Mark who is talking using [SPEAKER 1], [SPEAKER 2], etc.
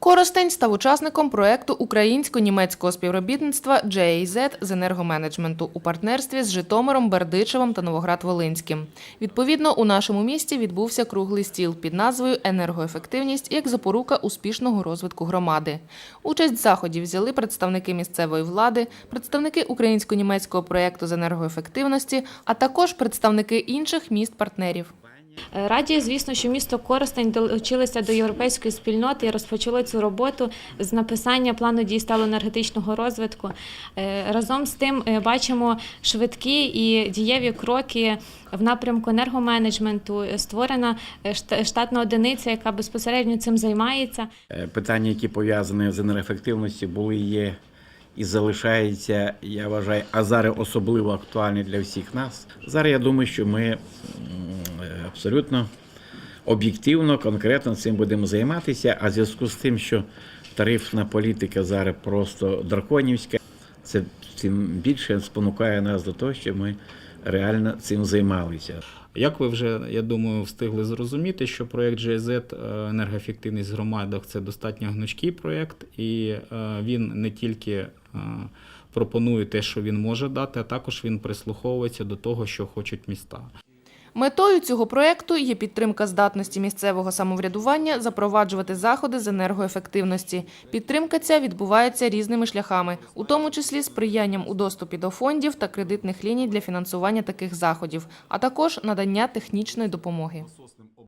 [SPEAKER 1] Коростень став учасником проекту українсько-німецького співробітництва GAZ з енергоменеджменту у партнерстві з Житомиром, Бердичевом та Новоград-Волинським. Відповідно, у нашому місті відбувся круглий стіл під назвою Енергоефективність як запорука успішного розвитку громади. Участь в заході взяли представники місцевої влади, представники українсько-німецького проекту з енергоефективності, а також представники інших міст-партнерів.
[SPEAKER 2] Е, Раді, звісно, що місто Коростень долучилося до європейської спільноти і розпочало цю роботу з написання плану дій сталого енергетичного розвитку. Е, Разом з тим е, бачимо швидкі і дієві кроки в напрямку енергоменеджменту. Створена штатна одиниця, яка безпосередньо цим займається.
[SPEAKER 3] Питання, які пов'язані з енергоефективністю, були є і залишаються, я вважаю, а зараз особливо актуальні для всіх нас. Зараз я думаю, що ми абсолютно об'єктивно, конкретно цим будемо займатися. А в зв'язку з тим, що тарифна політика зараз просто драконівська, це тим більше спонукає нас до того, щоб ми реально цим займалися.
[SPEAKER 4] Як ви вже, я думаю, встигли зрозуміти, що проєкт GZ е, енергоефективність в громадах це достатньо гнучкий проєкт, і е, він не тільки е, пропонує те, що він може дати, а також він прислуховується до того, що хочуть міста.
[SPEAKER 1] Метою цього проекту є підтримка здатності місцевого самоврядування запроваджувати заходи з енергоефективності. Підтримка ця відбувається різними шляхами, у тому числі сприянням у доступі до фондів та кредитних ліній для фінансування таких заходів, а також надання технічної допомоги.